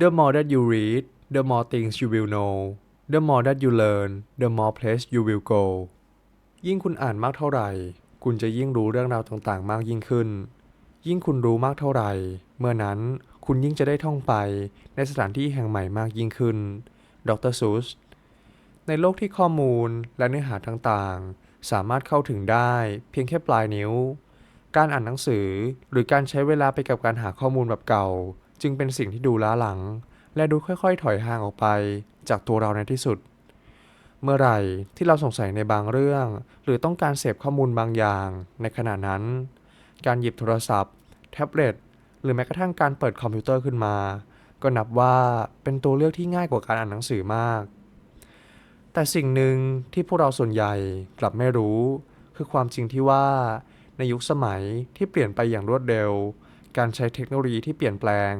The more that you read the more things you will know the more that you learn the more place you will go ยิ่งคุณอ่านมากเท่าไหร่ คุณจะยิ่งรู้เรื่องราวต่างๆ มากยิ่งขึ้น ยิ่งคุณรู้มากเท่าไหร่ เมื่อนั้นคุณยิ่งจะได้ท่องไปในสถานที่แห่งใหม่มากยิ่งขึ้น ดรซูส ในโลกที่ข้อมูลและเนื้อหาต่างๆ สามารถเข้าถึงได้เพียงแค่ปลายนิ้ว การอ่านหนังสือหรือการใช้เวลาไปกับการหาข้อมูลแบบเก่า จึงเป็นสิ่งที่ดูล้าหลัง และดูค่อยๆ ถอยห่างออกไป จากตัวเราในที่สุด เมื่อไหร่ที่เราสงสัยในบางเรื่อง หรือต้องการเสพข้อมูลบางอย่าง ในขณะนั้น การหยิบโทรศัพท์ แท็บเล็ตหรือแม้กระทั่งการเปิดคอมพิวเตอร์ขึ้นมา ก็นับว่าเป็นตัวเลือกที่ง่ายกว่าการอ่านหนังสือมาก แต่สิ่งหนึ่งที่พวกเราส่วนใหญ่กลับไม่รู้ คือความจริงที่ว่าในยุคสมัยที่เปลี่ยนไปอย่างรวดเร็ว การใช้เทคโนโลยีที่เปลี่ยนแปลง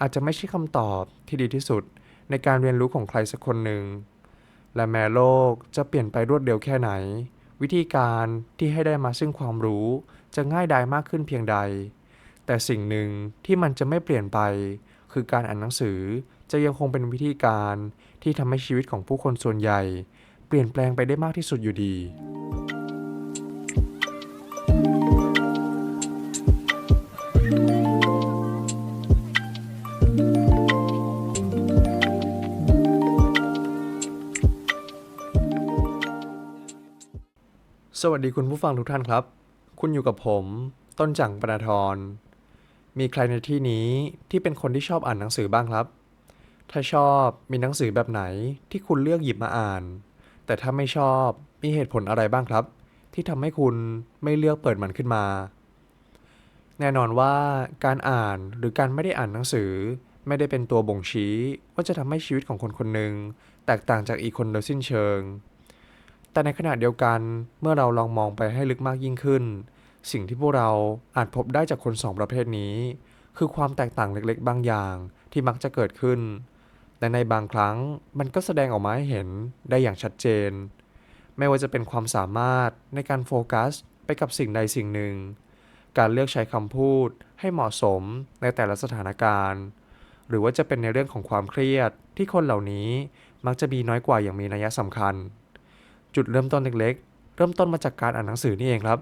อาจจะไม่ใช่คำตอบที่ดีที่สุดในการเรียนรู้ของใครสักคนหนึ่ง และแม้โลกจะเปลี่ยนไปรวดเร็วแค่ไหน วิธีการที่ให้ได้มาซึ่งความรู้จะง่ายดายมากขึ้นเพียงใด แต่สิ่งหนึ่งที่มันจะไม่เปลี่ยนไป คือการอ่านหนังสือจะยังคงเป็นวิธีการที่ทำให้ชีวิตของผู้คนส่วนใหญ่ เปลี่ยนแปลงไปได้มากที่สุดอยู่ดี สวัสดีคุณผู้ฟังทุกท่านครับ คุณอยู่กับผม ต้นจังปนาธรมีใครในที่นี้ที่เป็นคนที่ชอบอ่านหนังสือบ้างครับ ถ้าชอบมีหนังสือแบบไหนที่คุณเลือกหยิบมาอ่าน แต่ถ้าไม่ชอบมีเหตุผลอะไรบ้างครับ ที่ทำให้คุณไม่เลือกเปิดมันขึ้นมา แน่นอนว่าการอ่านหรือการไม่ได้อ่านหนังสือ ไม่ได้เป็นตัวบ่งชี้ว่าจะทำให้ชีวิตของคนคนหนึ่งแตกต่างจากอีกคนโดยสิ้นเชิง แต่ในขณะเดียวกันเมื่อเราลองมองไปให้ลึกมากยิ่งขึ้น สิ่งที่พวกเราอาจพบได้จากคนสองประเภทนี้ คือความแตกต่างเล็กๆ บางอย่างที่มักจะเกิดขึ้น และในบางครั้งมันก็แสดงออกมาให้เห็นได้อย่างชัดเจน ไม่ว่าจะเป็นความสามารถในการโฟกัสไปกับสิ่งใดสิ่งหนึ่ง การเลือกใช้คำพูดให้เหมาะสมในแต่ละสถานการณ์ หรือว่าจะเป็นในเรื่องของความเครียดที่คนเหล่านี้มักจะมีน้อยกว่าอย่างมีนัยสำคัญ จุดเริ่มต้นเล็กๆ เริ่มต้นมาจากการอ่านหนังสือนี่เองครับ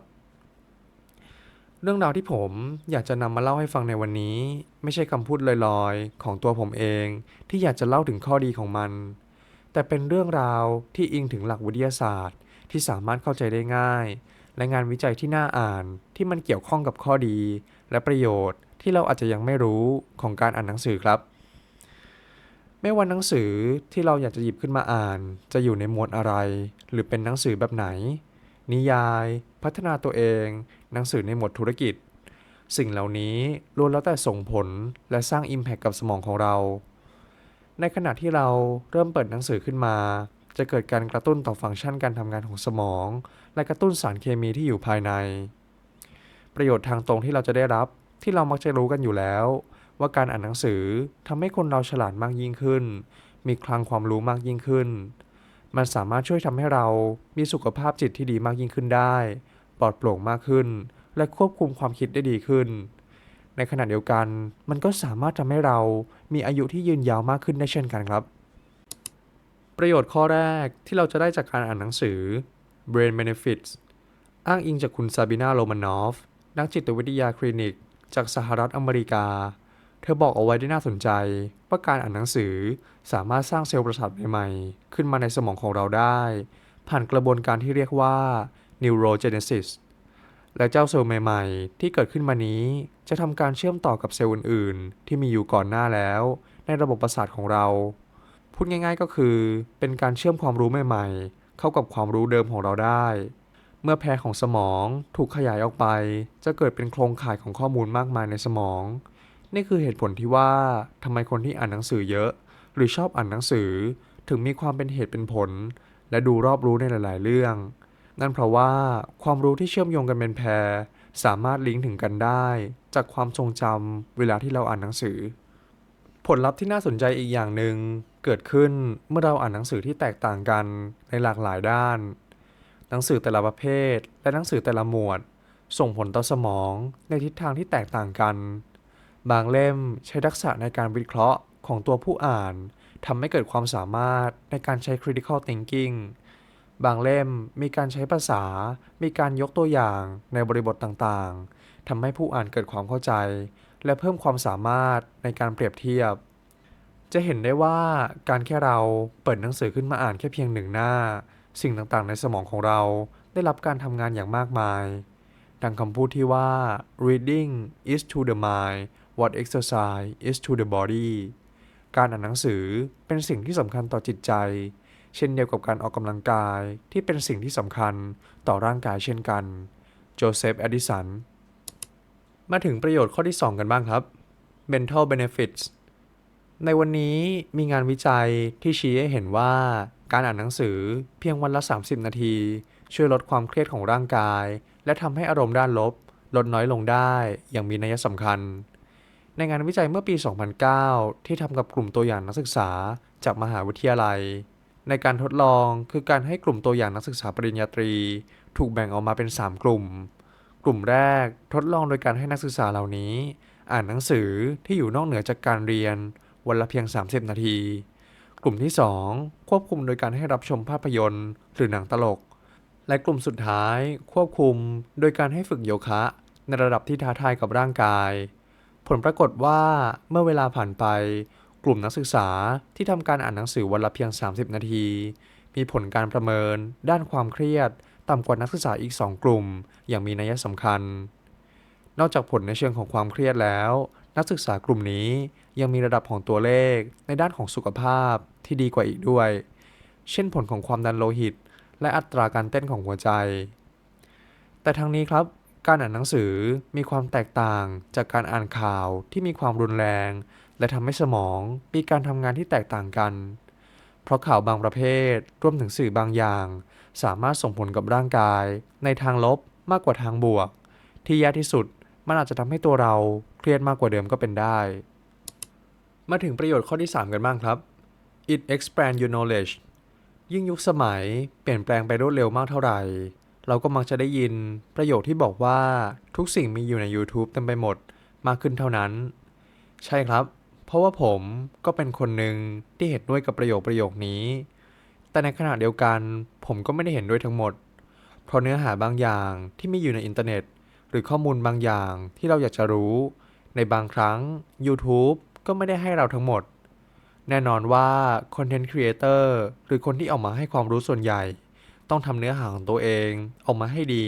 เรื่องราวที่ผมอยากจะนำมาเล่าให้ฟังในวันนี้ ไม่ใช่คำพูดลอยๆ ของตัวผมเอง ที่อยากจะเล่าถึงข้อดีของมัน แต่เป็นเรื่องราวที่อิงถึงหลักวิทยาศาสตร์ ที่สามารถเข้าใจได้ง่าย และงานวิจัยที่น่าอ่านที่มันเกี่ยวข้องกับข้อดี และประโยชน์ที่เราอาจจะยังไม่รู้ของการอ่านหนังสือครับ ไม่ว่าหนังสือที่เราอยากจะหยิบขึ้นมาอ่าน จะอยู่ในหมวดอะไร หรือเป็นหนังสือแบบไหน นิยาย พัฒนาตัวเอง หนังสือในหมวดธุรกิจ สิ่งเหล่านี้ล้วนแล้วแต่ส่งผลและสร้าง Impact กับสมองของเรา ในขณะที่เราเริ่มเปิดหนังสือขึ้นมา จะเกิดการกระตุ้นต่อฟังก์ชันการทำงานของสมอง และกระตุ้นสารเคมีที่อยู่ภายใน ประโยชน์ทางตรงที่เราจะได้รับที่เรามักจะรู้กันอยู่แล้ว ว่าการอ่านหนังสือทำให้คนเราฉลาดมากยิ่งขึ้น มีคลังความรู้มากยิ่งขึ้น มันสามารถช่วยทำให้เรามีสุขภาพจิตที่ดีมากยิ่งขึ้นได้ ปลอดโปร่งมากขึ้น และควบคุมความคิดได้ดีขึ้น ในขณะเดียวกัน มันก็สามารถทำให้เรามีอายุที่ยืนยาวมากขึ้นได้เช่นกันครับ ประโยชน์ข้อแรกที่เราจะได้จากการอ่านหนังสือ Brain Benefits อ้างอิงจากคุณซาบินาโรมานอฟ นักจิตวิทยาคลินิก จากสหรัฐอเมริกา เธอบอกเอาไว้ได้น่าสนใจ ว่าการอ่านหนังสือสามารถสร้างเซลล์ประสาทใหม่ๆ ขึ้นมาในสมองของเราได้ ผ่านกระบวนการที่เรียกว่า neurogenesis และเจ้าเซลล์ใหม่ๆ ที่เกิดขึ้นมานี้ จะทำการเชื่อมต่อกับเซลล์อื่นๆ ที่มีอยู่ก่อนหน้าแล้ว ในระบบประสาทของเรา พูดง่าย ๆ ก็คือ เป็นการเชื่อมความรู้ใหม่ ๆ เข้ากับความรู้เดิมของเราได้ เมื่อแพรของสมองถูกขยายออกไป จะเกิดเป็นโครงข่ายของข้อมูลมากมายในสมอง นี่คือเหตุผลที่ว่าทำไมคนที่อ่านหนังสือเยอะ หรือชอบอ่านหนังสือ ถึงมีความเป็นเหตุเป็นผล และดูรอบรู้ในหลาย ๆ เรื่อง นั่นเพราะว่าความรู้ที่เชื่อมโยงกันเป็นแพรสามารถลิงก์ถึงกันได้ จากความทรงจำเวลาที่เราอ่านหนังสือ ผลลัพธ์ที่น่าสนใจอีกอย่างหนึ่งเกิดขึ้นเมื่อเราอ่านหนังสือที่แตกต่างกันในหลากหลายด้าน หนังสือแต่ละประเภท และหนังสือแต่ละหมวด ส่งผลต่อสมองในทิศทางที่แตกต่างกัน บางเล่มใช้ทักษะในการวิเคราะห์ของตัวผู้อ่านทำให้เกิดความสามารถในการใช้ critical thinking บางเล่มมีการใช้ภาษา มีการยกตัวอย่างในบริบทต่างๆทำให้ผู้อ่านเกิดความเข้าใจ และเพิ่มความสามารถในการเปรียบเทียบ จะเห็นได้ว่าการแค่เราเปิดหนังสือขึ้นมาอ่านแค่เพียงหนึ่งหน้า สิ่งต่างๆ ในสมองของเราได้รับการทำงานอย่างมากมาย ดังคำพูดที่ว่า reading is to the mind what exercise is to the body การอ่านหนังสือเป็นสิ่งที่สำคัญต่อจิตใจ เช่นเดียวกับการออกกำลังกายที่เป็นสิ่งที่สำคัญต่อร่างกายเช่นกันโจเซฟแอดิสันมาถึงประโยชน์ข้อที่ 2 กันบ้างครับ mental benefits ในวันนี้มีงานวิจัยที่ชี้ให้เห็นว่าการอ่านหนังสือเพียงวันละ 30 นาที ช่วยลดความเครียดของร่างกาย และทำให้อารมณ์ด้านลบ ลดน้อยลงได้อย่างมีนัยสำคัญ ในงานวิจัยเมื่อปี 2009 ที่ทำกับกลุ่มตัวอย่างนักศึกษาจากมหาวิทยาลัย ในการทดลองคือการให้กลุ่มตัวอย่างนักศึกษาปริญญาตรี ถูกแบ่งออกมาเป็น 3 กลุ่ม กลุ่มแรกทดลองโดยการให้นักศึกษาเหล่านี้ อ่านหนังสือที่อยู่นอกเหนือจากการเรียน วันละเพียง 30 นาที กลุ่มที่ 2 ควบคุมโดยการให้รับชมภาพยนตร์ หรือหนังตลก และกลุ่มสุดท้าย ควบคุม โดยการให้ฝึกโยคะ ในระดับที่ท้าทายกับร่างกาย ผลปรากฏว่าเมื่อเวลาผ่านไป กลุ่มนักศึกษาที่ทำการอ่านหนังสือวันละเพียง 30 นาที มีผลการประเมิน ด้านความเครียด ต่ำกว่านักศึกษาอีก 2 กลุ่ม อย่างมีนัยสำคัญ นอกจากผลในเชิงของความเครียดแล้ว นักศึกษากลุ่มนี้ยังมีระดับของตัวเลข ในด้านของสุขภาพที่ดีกว่าอีกด้วย เช่นผลของความดันโลหิต และอัตราการเต้นของหัวใจ แต่ทั้งนี้ครับ การอ่านหนังสือมีความแตกต่างจากการอ่านข่าวที่มีความรุนแรง และทำให้สมองมีการทำงานที่แตกต่างกัน เพราะข่าวบางประเภทรวมถึงสื่อบางอย่าง สามารถส่งผลกับร่างกาย ในทางลบมากกว่าทางบวก ที่แย่ที่สุดมันอาจจะทำให้ตัวเราเครียดมากกว่าเดิมก็เป็นได้ มาถึงประโยชน์ข้อที่ 3 กันบ้างครับ it expand your knowledge ยิ่งยุคสมัยเปลี่ยนแปลงไปรวดเร็วมากเท่าไหร่ เราก็มักจะได้ยินประโยคที่บอกว่าทุกสิ่งมีอยู่ใน YouTube เต็มไปหมดมากขึ้นเท่านั้น ใช่ครับ เพราะว่าผมก็เป็นคนหนึ่งที่เห็นด้วยกับประโยคประโยคนี้ แต่ในขณะเดียวกันผมก็ไม่ได้เห็นด้วยทั้งหมด เพราะเนื้อหาบางอย่างที่มีอยู่ในอินเทอร์เน็ต หรือข้อมูลบางอย่างที่เราอยากจะรู้ ในบางครั้ง YouTube ก็ไม่ได้ให้เราทั้งหมด แน่นอนว่าคอนเทนต์ครีเอเตอร์หรือคนที่ออกมาให้ความรู้ส่วนใหญ่ ต้องทำเนื้อหาของตัวเองออกมาให้ดี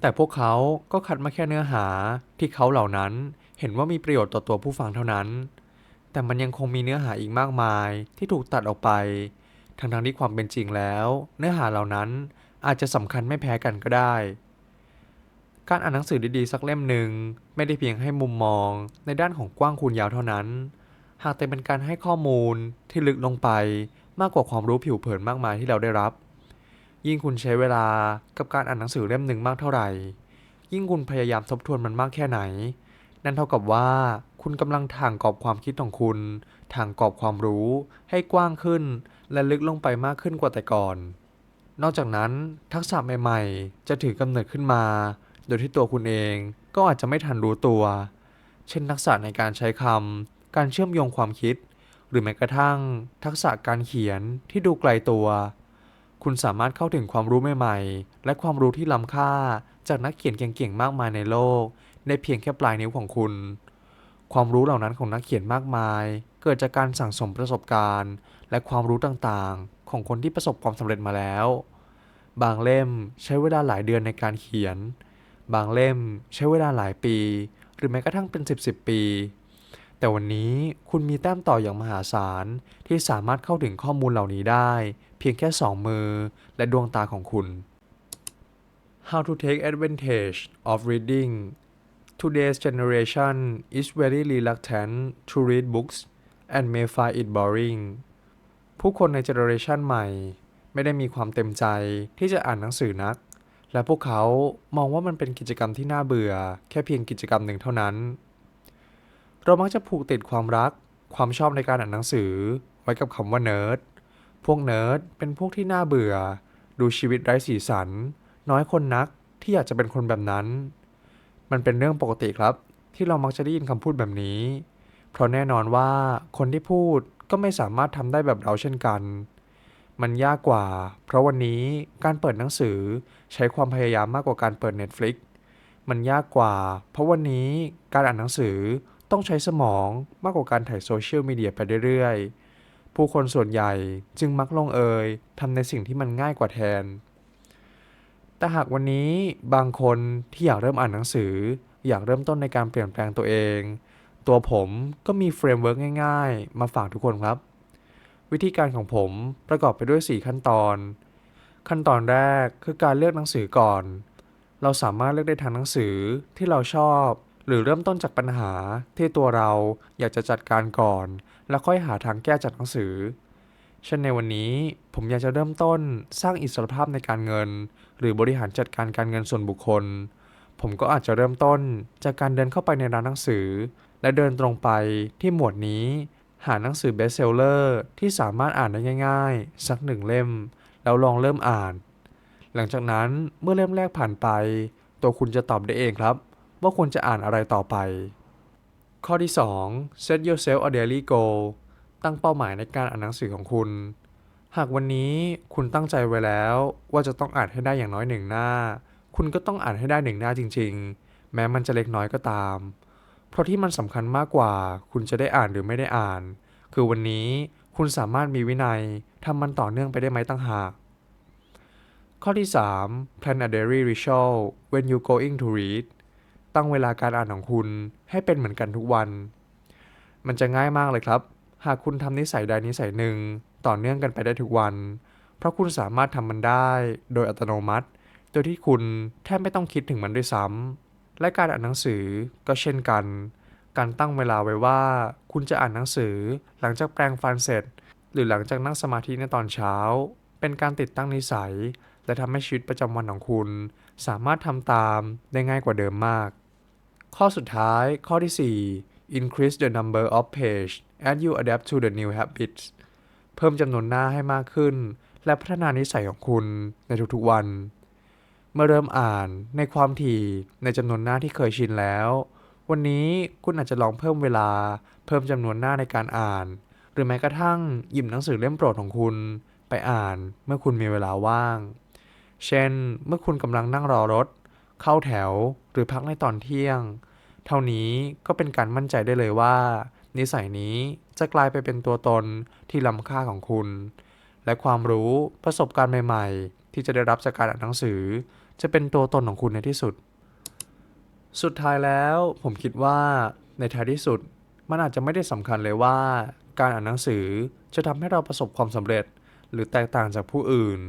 แต่พวกเขาก็คัดมาแค่เนื้อหาที่เขาเหล่านั้นเห็นว่ามีประโยชน์ต่อตัวผู้ฟังเท่านั้น แต่มันยังคงมีเนื้อหาอีกมากมายที่ถูกตัดออกไป ทั้งทงๆที่ความเป็นจริงแล้ว เนื้อหาเหล่านั้นอาจจะสำคัญไม่แพ้กันก็ได้ การอ่านหนังสือดีๆสักเล่มหนึ่งไม่ได้เพียงให้มุมมองในด้านของกว้างคูณยาวเท่านั้น หากแต่เป็นการให้ข้อมูลที่ลึกลงไปมากกว่าความรู้ผิวเผินมากมายที่เราได้รับ ยิ่งคุณใช้เวลากับการอ่านหนังสือเล่มหนึ่งมากเท่าไหร่ ยิ่งคุณพยายามทบทวนมันมากแค่ไหน นั่นเท่ากับว่าคุณกำลังถ่างกรอบความคิดของคุณ ถ่างกรอบความรู้ ให้กว้างขึ้น และลึกลงไปมากขึ้นกว่าแต่ก่อน นอกจากนั้นทักษะใหม่ๆ จะถือกำเนิดขึ้นมา โดยที่ตัวคุณเองก็อาจจะไม่ทันรู้ตัว เช่นทักษะในการใช้คำการเชื่อมโยงความคิด หรือแม้กระทั่ง ทักษะการเขียนที่ดูไกลตัว คุณสามารถเข้าถึงความรู้ใหม่ๆ และความรู้ที่ล้ำค่า จากนักเขียนเก่งๆ มากมายในโลก ในเพียงแค่ปลายนิ้วของคุณ ความรู้เหล่านั้นของนักเขียนมากมาย เกิดจากการสั่งสมประสบการณ์ และความรู้ต่างๆ ของคนที่ประสบความสำเร็จมาแล้ว บางเล่มใช้เวลาหลายเดือนในการเขียน บางเล่มใช้เวลาหลายปี หรือแม้กระทั่งเป็น 10บสปี แต่วันนี้คุณมีแต้มต่ออย่างมหาศาลที่สามารถเข้าถึงข้อมูลเหล่านี้ได้ เพียงแค่ 2 มือและดวงตาของคุณ How to take advantage of reading Today's generation is very reluctant to read books and may find it boring ผู้คนในเจเนอเรชันใหม่ ไม่ได้มีความเต็มใจที่จะอ่านหนังสือนัก และพวกเขามองว่ามันเป็นกิจกรรมที่น่าเบื่อ แค่เพียงกิจกรรมหนึ่งเท่านั้น เรามักจะผูกติดความรัก ความชอบในการอ่านหนังสือ ไว้กับคำว่าเนิร์ด พวกเนิร์ดเป็นพวกที่น่าเบื่อ ดูชีวิตไร้สีสัน น้อยคนนักที่อยากจะเป็นคนแบบนั้น มันเป็นเรื่องปกติครับ ที่เรามักจะได้ยินคำพูดแบบนี้ เพราะแน่นอนว่าคนที่พูดก็ไม่สามารถทำได้แบบเราเช่นกัน มันยากกว่า เพราะวันนี้การเปิดหนังสือใช้ความพยายามมากกว่าการเปิด Netflix มันยากกว่า เพราะวันนี้การอ่านหนังสือ ต้องใช้สมองมากกว่าการถ่ายโซเชียลมีเดียไปเรื่อยๆ ผู้คนส่วนใหญ่จึงมักลงเอยทำในสิ่งที่มันง่ายกว่าแทน แต่หากวันนี้บางคนที่อยากเริ่มอ่านหนังสือ อยากเริ่มต้นในการเปลี่ยนแปลงตัวเอง ตัวผมก็มีเฟรมเวิร์กง่ายๆ มาฝากทุกคนครับ วิธีการของผมประกอบไปด้วย 4 ขั้นตอน ขั้นตอนแรกคือการเลือกหนังสือก่อน เราสามารถเลือกได้ทางหนังสือที่เราชอบ หรือเริ่มต้นจากปัญหาที่ตัวเราอยากจะจัดการก่อน แล้วค่อยหาทางแก้จากหนังสือ เช่นในวันนี้ผมอยากจะเริ่มต้นสร้างอิสรภาพในการเงิน หรือบริหารจัดการการเงินส่วนบุคคล ผมก็อาจจะเริ่มต้นจากการเดินเข้าไปในร้านหนังสือ และเดินตรงไปที่หมวดนี้ หาหนังสือเบสเซลเลอร์ที่สามารถอ่านได้ง่าย ๆ สักหนึ่งเล่ม แล้วลองเริ่มอ่าน หลังจากนั้นเมื่อเล่มแรกผ่านไป ตัวคุณจะตอบได้เองครับ ว่าควรจะอ่านอะไรต่อไป ข้อที่ 2 set yourself a daily goal ตั้งเป้าหมายในการอ่านหนังสือของคุณ หากวันนี้คุณตั้งใจไว้แล้วว่าจะต้องอ่านให้ได้อย่างน้อยหนึ่งหน้า คุณก็ต้องอ่านให้ได้หนึ่งหน้าจริง ๆ แม้มันจะเล็กน้อยก็ตาม เพราะที่มันสำคัญมากกว่า คุณจะได้อ่านหรือไม่ได้อ่าน คือวันนี้คุณสามารถมีวินัยทำมันต่อเนื่องไปได้ไหมตั้งหากข้อที่ 3 plan a daily ritual when you going to read ตั้งเวลาการอ่านของคุณให้เป็นเหมือนกันทุกวัน มันจะง่ายมากเลยครับ หากคุณทำนิสัยใดนิสัยหนึ่งต่อเนื่องกันไปได้ทุกวัน เพราะคุณสามารถทำมันได้โดยอัตโนมัติ โดยที่คุณแทบไม่ต้องคิดถึงมันด้วยซ้ำและการอ่านหนังสือก็เช่นกัน การตั้งเวลาไว้ว่า คุณจะอ่านหนังสือหลังจากแปรงฟันเสร็จ หรือหลังจากนั่งสมาธิในตอนเช้า เป็นการติดตั้งนิสัยและทำให้ชีวิตประจำวันของคุณ สามารถทำตามได้ง่ายกว่าเดิมมาก ข้อสุดท้ายข้อที่ 4 increase the number of page as you adapt to the new habits เพิ่มจำนวนหน้าให้มากขึ้น และพัฒนานิสัยของคุณในทุกๆวัน เมื่อเริ่มอ่านในความถี่ในจำนวนหน้าที่เคยชินแล้ว วันนี้คุณอาจจะลองเพิ่มเวลา เพิ่มจำนวนหน้าในการอ่าน หรือแม้กระทั่งหยิบหนังสือเล่มโปรดของคุณ ไปอ่านเมื่อคุณมีเวลาว่าง เช่น เมื่อคุณกำลังนั่งรอรถ เข้าแถว หรือพักในตอนเที่ยง เท่านี้ก็เป็นการมั่นใจได้เลยว่า นิสัยนี้จะกลายไปเป็นตัวตนที่ล้ำค่าของคุณ และความรู้ประสบการณ์ใหม่ๆ ที่จะได้รับจากการอ่านหนังสือ จะเป็นตัวตนของคุณในที่สุด สุดท้ายแล้วผมคิดว่าในท้ายที่สุดมันอาจจะไม่ได้สำคัญเลยว่า การอ่านหนังสือจะทำให้เราประสบความสำเร็จ หรือแตกต่างจากผู้อื่น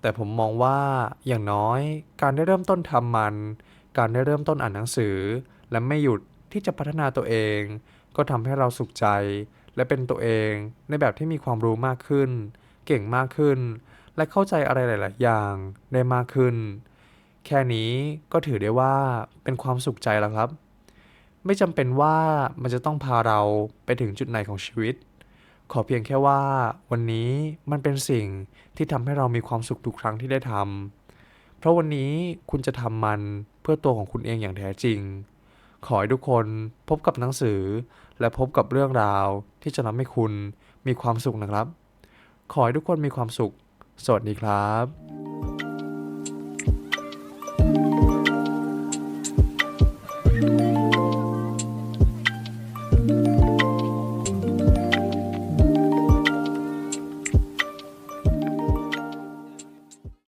แต่ผมมองว่าอย่างน้อยการได้เริ่มต้นทำมัน การได้เริ่มต้นอ่านหนังสือ และไม่หยุดที่จะพัฒนาตัวเอง ก็ทำให้เราสุขใจ และเป็นตัวเองในแบบที่มีความรู้มากขึ้น เก่งมากขึ้น และเข้าใจอะไรหลาย ๆ อย่างได้มากขึ้น แค่นี้ก็ถือได้ว่าเป็นความสุขใจแล้วครับ ไม่จำเป็นว่ามันจะต้องพาเราไปถึงจุดไหนของชีวิต ขอเพียงแค่ว่าวันนี้มันเป็นสิ่งที่ทำให้เรามีความสุขทุกครั้งที่ได้ทำเพราะวันนี้คุณจะทำมัน พื่อตัวของคุณเองอย่างแท้จริง ขอให้ทุกคนพบกับหนังสือ และพบกับเรื่องราวที่จะทำให้คุณมีความสุขนะครับ ขอให้ทุกคนมีความสุข สวัสดีครับ